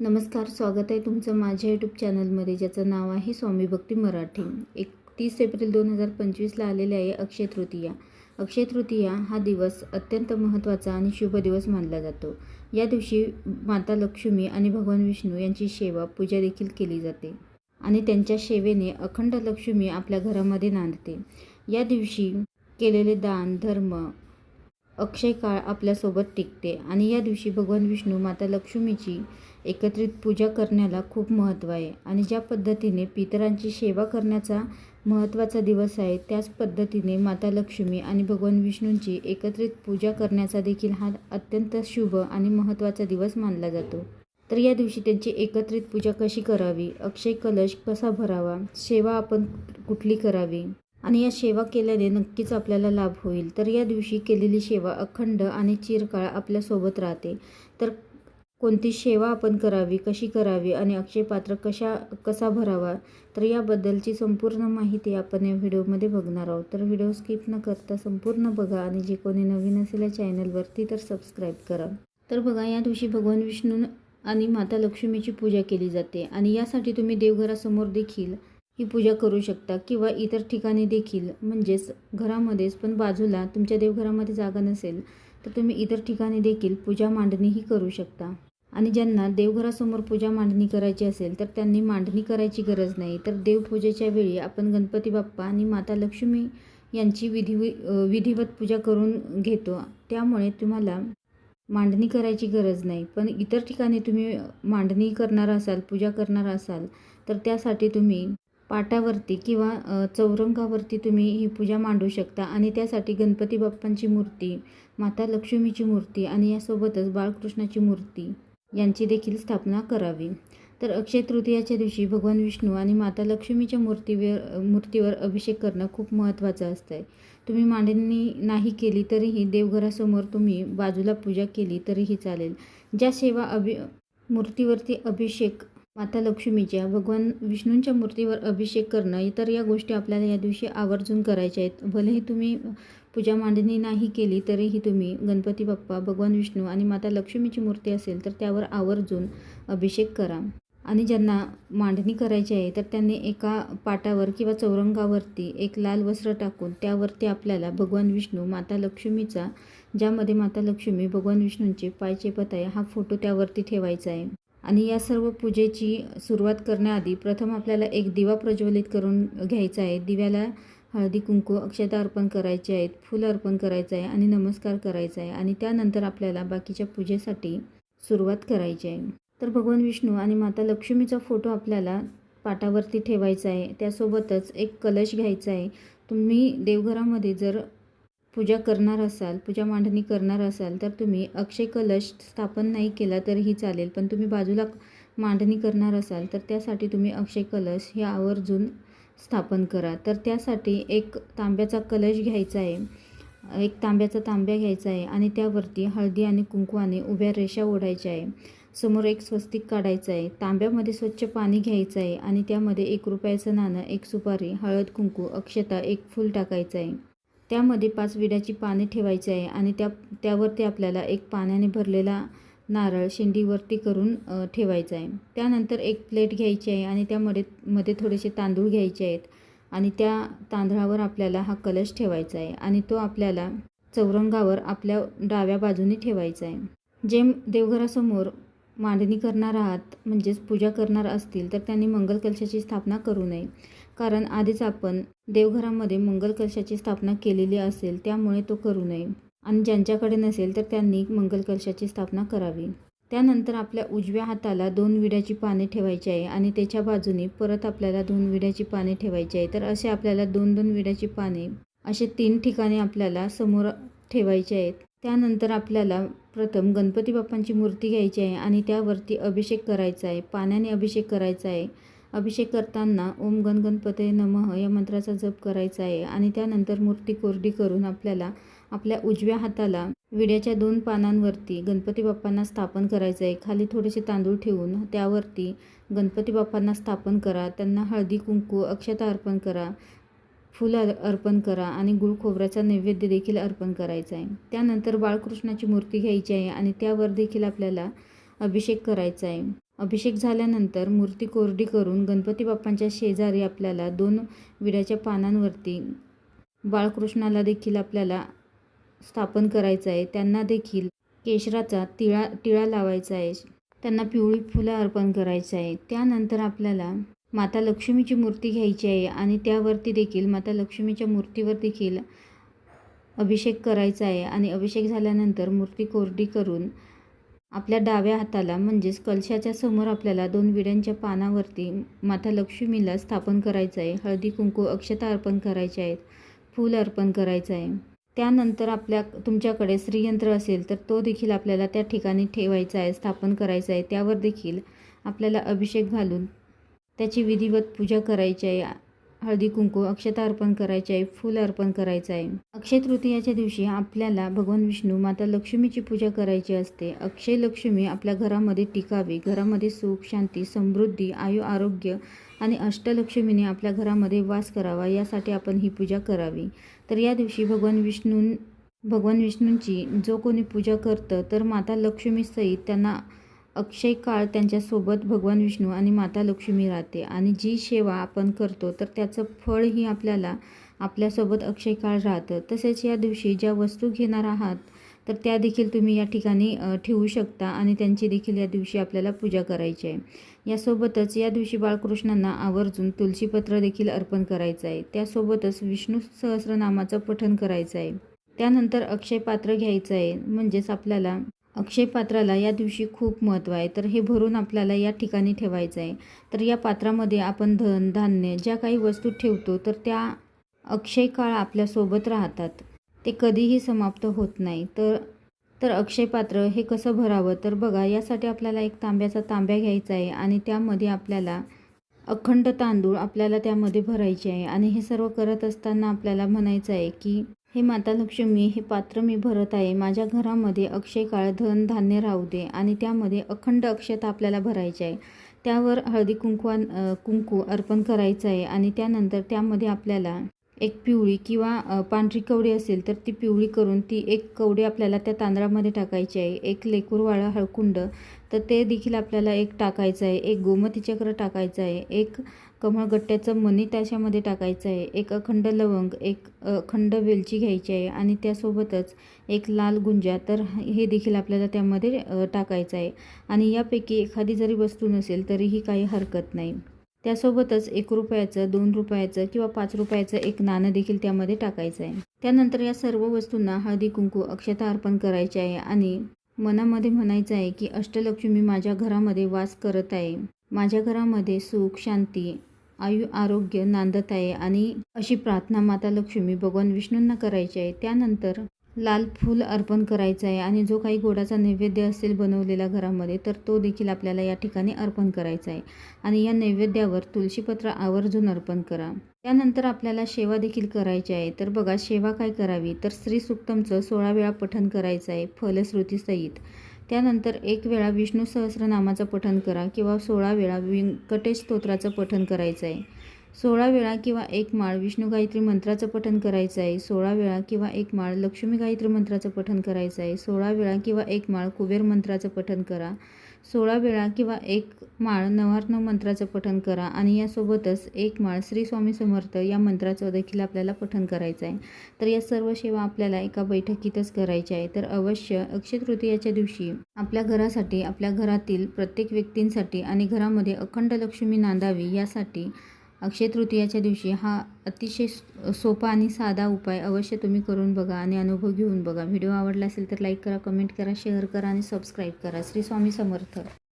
नमस्कार स्वागत आहे तुमचं माझ्या यूट्यूब चॅनलमध्ये ज्याचं नाव आहे स्वामी भक्ती मराठी. एकतीस एप्रिल दोन हजार पंचवीसला आलेले आहे अक्षय तृतीया. अक्षय तृतीया हा दिवस अत्यंत महत्त्वाचा आणि शुभ दिवस मानला जातो. या दिवशी माता लक्ष्मी आणि भगवान विष्णू यांची सेवा पूजा देखील केली जाते. आणि त्यांच्या सेवेने अखंड लक्ष्मी आपल्या घरामध्ये नांदते. या दिवशी केलेले दान धर्म अक्षय काळ आपल्यासोबत टिकते. आणि या दिवशी भगवान विष्णू माता लक्ष्मीची एकत्रित पूजा करण्याला खूप महत्त्व आहे. आणि ज्या पद्धतीने पितरांची सेवा करण्याचा महत्त्वाचा दिवस आहे त्याच पद्धतीने माता लक्ष्मी आणि भगवान विष्णूंची एकत्रित पूजा करण्याचा देखील हा अत्यंत शुभ आणि महत्त्वाचा दिवस मानला जातो. तर या दिवशी त्यांची एकत्रित पूजा कशी करावी? अक्षय कलश कसा भरावा? सेवा आपण कुठली करावी? आणि या सेवा केल्याने नक्कीच आपल्याला लाभ होईल. तर या दिवशी केलेली सेवा अखंड आणि चिरकाळ आपल्यासोबत राहते. तर कोणती सेवा आपण करावी कशी करावी आणि अक्षय पात्र कशा कसा भरावा तर याबद्दलची संपूर्ण माहिती आपण या व्हिडिओमध्ये बघणार आहोत. तर व्हिडिओ स्किप न करता संपूर्ण बघा आणि जे कोणी नवीन असेल या चॅनलवरती तर सबस्क्राईब करा. तर बघा या दिवशी भगवान विष्णू आणि माता लक्ष्मीची पूजा केली जाते आणि यासाठी तुम्ही देवघरासमोर देखील ही पूजा करू शकता किंवा इतर ठिकाणी देखील. म्हणजेच घरामध्येच पण बाजूला तुमच्या देवघरामध्ये जागा नसेल तर तुम्ही इतर ठिकाणी देखील पूजा मांडणीही करू शकता. आणि ज्यांना देवघरासमोर पूजा मांडणी करायची असेल तर त्यांनी मांडणी करायची गरज नाही. तर देवपूजेच्या वेळी आपण गणपती बाप्पा आणि माता लक्ष्मी यांची विधी विधिवत पूजा करून घेतो. त्यामुळे तुम्हाला मांडणी करायची गरज नाही. पण इतर ठिकाणी तुम्ही मांडणी करणार असाल पूजा करणार असाल तर त्यासाठी तुम्ही पाटावरती किंवा चौरंगावरती तुम्ही ही पूजा मांडू शकता. आणि त्यासाठी गणपती बाप्पांची मूर्ती माता लक्ष्मीची मूर्ती आणि यासोबतच बाळकृष्णाची मूर्ती यांची देखील स्थापना करावी. तर अक्षय तृतीयाच्या दिवशी भगवान विष्णू आणि माता लक्ष्मीच्या मूर्तीवर मूर्तीवर अभिषेक करणं खूप महत्त्वाचं असतं आहे तुम्ही मांडणी नाही केली तरीही देवघरासमोर तुम्ही बाजूला पूजा केली तरीही चालेल. ज्या सेवा अभि मूर्तीवरती अभिषेक माता लक्ष्मीच्या भगवान विष्णूंच्या मूर्तीवर अभिषेक करणं तर या गोष्टी आपल्याला या दिवशी आवर्जून करायच्या आहेत. भलेही तुम्ही पूजा मांडणी नाही केली तरीही तुम्ही गणपती बाप्पा भगवान विष्णू आणि माता लक्ष्मीची मूर्ती असेल तर त्यावर आवर्जून अभिषेक करा. आणि ज्यांना मांडणी करायची आहे तर त्यांनी एका पाटावर किंवा चौरंगावरती एक लाल वस्त्र टाकून त्यावरती आपल्याला भगवान विष्णू माता लक्ष्मीचा ज्यामध्ये माता लक्ष्मी भगवान विष्णूंचे पायचेपत आहे हा फोटो त्यावरती ठेवायचा आहे. आणि या सर्व पूजेची सुरुवात करण्याआधी प्रथम आपल्याला एक दिवा प्रज्वलित करून घ्यायचा आहे. दिव्याला हळदी कुंकू अक्षता अर्पण करायचे आहेत फूल अर्पण करायचं आहे आणि नमस्कार करायचा आहे आणि त्यानंतर आपल्याला बाकीच्या पूजेसाठी सुरुवात करायची आहे. तर भगवान विष्णू आणि माता लक्ष्मीचा फोटो आपल्याला पाटावरती ठेवायचा आहे. त्यासोबतच एक कलश घ्यायचा आहे. तुम्ही देवघरामध्ये जर पूजा करणार असाल पूजा मांडणी करणार असाल तर तुम्ही अक्षय कलश स्थापन नाही केला तरीही चालेल पण तुम्ही बाजूला मांडणी करणार असाल तर त्यासाठी तुम्ही अक्षय कलश हे आवर्जून स्थापन करा. तर त्यासाठी एक तांब्याचा कलश घ्यायचा आहे. एक तांब्याचा तांब्या घ्यायचा आहे आणि त्यावरती हळदी आणि कुंकवाने उभ्या रेषा ओढायच्या आहे. समोर एक स्वस्तिक काढायचं आहे. तांब्यामध्ये स्वच्छ पाणी घ्यायचं आहे आणि त्यामध्ये एक रुपयाचं नाणं एक सुपारी हळद कुंकू अक्षता एक फूल टाकायचं आहे. त्यामध्ये पाच विड्याची पाने ठेवायची आहे आणि त्या त्यावरती आपल्याला एक पाण्याने भरलेला नारळ शेंडीवरती करून ठेवायचा आहे. त्यानंतर एक प्लेट घ्यायची आहे आणि त्यामध्ये मध्ये थोडेसे तांदूळ घ्यायचे आहेत आणि त्या तांदळावर आपल्याला हा कलश ठेवायचा आहे आणि तो आपल्याला चौरंगावर आपल्या डाव्या बाजूने ठेवायचा आहे. जे देवघरासमोर मांडणी करणार आहात म्हणजेच पूजा करणार असतील तर त्यांनी मंगल कलशाची स्थापना करू नये. कारण आधीच आपण देवघरामध्ये मंगल कलशाची स्थापना केलेली असेल त्यामुळे तो करू नये. आणि ज्यांच्याकडे नसेल तर त्यांनी मंगल कलशाची स्थापना करावी. त्यानंतर आपल्या उजव्या हाताला दोन विड्याची पाने ठेवायची आहे आणि त्याच्या बाजूने परत आपल्याला दोन विड्याची पाने ठेवायची आहे. तर असे आपल्याला दोन दोन विड्याची पाने असे तीन ठिकाणी आपल्याला समोर ठेवायचे आहेत. त्यानंतर आपल्याला प्रथम गणपती बाप्पांची मूर्ती घ्यायची आहे आणि त्यावरती अभिषेक करायचा आहे. पाण्याने अभिषेक करायचा आहे. अभिषेक करताना ओम गण गणपते नमः या मंत्राचा जप करायचा आहे आणि त्यानंतर मूर्ती कोरडी करून आपल्याला आपल्या उजव्या हाताला विड्याच्या दोन पानांवरती गणपती बाप्पांना स्थापन करायचं आहे खाली थोडेसे तांदूळ ठेवून त्यावरती गणपती बाप्पांना स्थापन करा. त्यांना हळदी कुंकू अक्षता अर्पण करा. फुलं अर्पण करा आणि गुळ खोबऱ्याचा नैवेद्य देखील अर्पण करायचा आहे त्यानंतर बाळकृष्णाची मूर्ती घ्यायची आहे आणि त्यावर देखील आपल्याला अभिषेक करायचा आहे अभिषेक झाल्यानंतर मूर्ती कोरडी करून गणपती बाप्पांच्या शेजारी आपल्याला दोन विड्याच्या पानांवरती बाळकृष्णाला देखील आपल्याला स्थापन करायचं आहे. त्यांना देखील केशराचा तिळा टिळा लावायचा आहे. त्यांना पिवळी फुलं अर्पण करायचं आहे. त्यानंतर आपल्याला माता लक्ष्मीची मूर्ती घ्यायची आहे आणि त्यावरती देखील माता लक्ष्मीच्या मूर्तीवर देखील अभिषेक करायचा आहे आणि अभिषेक झाल्यानंतर मूर्ती कोरडी करून आपल्या डाव्या हाताला म्हणजेच कलशाच्या समोर आपल्याला दोन विड्यांच्या पानावरती माता लक्ष्मीला स्थापन करायचं आहे. हळदी कुंकू अक्षता अर्पण करायचे आहेत. फूल अर्पण करायचं आहे. त्यानंतर आपल्या तुमच्याकडे श्रीयंत्र असेल तर तो देखील आपल्याला त्या ठिकाणी ठेवायचा आहे स्थापन करायचा आहे. त्यावर देखील आपल्याला अभिषेक घालून त्याची विधिवत पूजा करायची आहे. हळदी कुंकू अक्षता अर्पण करायचे आहे फूल अर्पण करायचं आहे. अक्षय तृतीयाच्या दिवशी आपल्याला भगवान विष्णू माता लक्ष्मीची पूजा करायची असते. अक्षय लक्ष्मी आपल्या घरामध्ये टिकावी घरामध्ये सुख शांती समृद्धी आयु आरोग्य आणि अष्टलक्ष्मीने आपल्या घरामध्ये वास करावा यासाठी आपण ही पूजा करावी. तर या दिवशी भगवान विष्णू भगवान विष्णूंची जो कोणी पूजा करतं तर माता लक्ष्मीसहित त्यांना अक्षय काळ त्यांच्यासोबत भगवान विष्णू आणि माता लक्ष्मी राहते. आणि जी सेवा आपण करतो तर त्याचं फळही आपल्याला आपल्यासोबत अक्षय काळ राहतं. तसेच या दिवशी ज्या वस्तू घेणार आहात तर त्या देखील तुम्ही या ठिकाणी ठेवू शकता आणि त्यांची देखील या दिवशी आपल्याला पूजा करायची आहे. यासोबतच या दिवशी बाळकृष्णांना आवर्जून तुलसीपत्र देखील अर्पण करायचं आहे. त्यासोबतच विष्णू सहस्रनामाचं पठण करायचं आहे. त्यानंतर अक्षय पात्र घ्यायचं आहे. म्हणजेच आपल्याला अक्षय पात्राला या दिवशी खूप महत्त्व आहे. तर हे भरून आपल्याला या ठिकाणी ठेवायचं आहे. तर या पात्रामध्ये आपण धन धान्य ज्या काही वस्तू ठेवतो तर त्या अक्षय काळ आपल्यासोबत राहतात. ते कधीही समाप्त होत नाही. तर तर अक्षय पात्र हे कसं भरावं? तर बघा यासाठी आपल्याला एक तांब्याचा तांब्या घ्यायचा आहे आणि त्यामध्ये आपल्याला अखंड तांदूळ आपल्याला त्यामध्ये भरायचे आहे. आणि हे सर्व करत असताना आपल्याला म्हणायचं आहे की हे माता लक्ष्मी हे पात्र मी भरत आहे. माझ्या घरामध्ये अक्षय काळ धन धान्य राहू दे. आणि त्यामध्ये अखंड अक्षता आपल्याला भरायचे आहे. त्यावर हळदी कुंकवान कुंकू अर्पण करायचं आहे आणि त्यानंतर त्यामध्ये आपल्याला एक पिवळी किंवा पांढरी कवडी असेल तर ती पिवळी करून ती एक कवडी आपल्याला त्या तांदळामध्ये टाकायची आहे. एक लेकूरवाळा हळकुंड तर ते देखील आपल्याला एक टाकायचं आहे. एक गोमतीचक्र टाकायचं आहे. एक कमळगट्ट्याचं मनी त्याच्यामध्ये टाकायचं आहे. एक अखंड लवंग एक अखंड वेलची घ्यायची आहे आणि त्यासोबतच एक लाल गुंजा तर हे देखील आपल्याला त्यामध्ये टाकायचं आहे. आणि यापैकी एखादी जरी वस्तू नसेल तरीही काही हरकत नाही. त्यासोबतच एक रुपयाचं दोन रुपयाचं किंवा पाच रुपयाचं एक नाणं देखील त्यामध्ये टाकायचं आहे. त्यानंतर या सर्व वस्तूंना हळदी कुंकू अक्षता अर्पण करायचे आहे आणि मनामध्ये म्हणायचं आहे की अष्टलक्ष्मी माझ्या घरामध्ये वास करत आहे. माझ्या घरामध्ये सुख शांती आयु आरोग्य नांदत आहे आणि अशी प्रार्थना माता लक्ष्मी भगवान विष्णूंना करायची आहे. त्यानंतर लाल फूल अर्पण करायचं आहे आणि जो काही गोडाचा नैवेद्य असेल बनवलेला घरामध्ये तर तो देखील आपल्याला या ठिकाणी अर्पण करायचा आहे. आणि या नैवेद्यावर तुळशीपत्र आवर्जून अर्पण करा. त्यानंतर आपल्याला सेवा देखील करायची आहे. तर बघा सेवा काय करावी? तर श्री सुक्तमचं सोळा वेळा पठण करायचं आहे फलश्रुतीसहित. त्यानंतर एक वेळा विष्णू सहस्रनामाचं पठण करा किंवा सोळा वेळा व्यंकटेश स्तोत्राचं पठण करायचं आहे. सोळा वेळा किंवा एक माळ विष्णू गायत्री मंत्राचं पठण करायचं आहे. सोळा वेळा किंवा एक माळ लक्ष्मी गायत्री मंत्राचं पठण करायचं आहे. सोळा वेळा किंवा एक माळ कुबेर मंत्राचं पठण करा. सोळा वेळा किंवा एक माळ नवार्णव मंत्राचं पठण करा आणि यासोबतच एक माळ श्री स्वामी समर्थ या मंत्राचं देखील आपल्याला पठण करायचं आहे. तर या सर्व सेवा आपल्याला एका बैठकीतच करायच्या आहे तर अवश्य अक्षय तृतीयाच्या दिवशी आपल्या घरासाठी आपल्या घरातील प्रत्येक व्यक्तींसाठी आणि घरामध्ये अखंड लक्ष्मी नांदावी यासाठी अक्षय तृतीयाच्या दिवशी हा अतिशय सोपा आणि साधा उपाय अवश्य तुम्ही करून बघा आणि अनुभव घेऊन बघा. व्हिडिओ आवडला असेल तर लाईक करा कमेंट करा शेअर करा आणि सबस्क्राईब करा. श्री स्वामी समर्थ.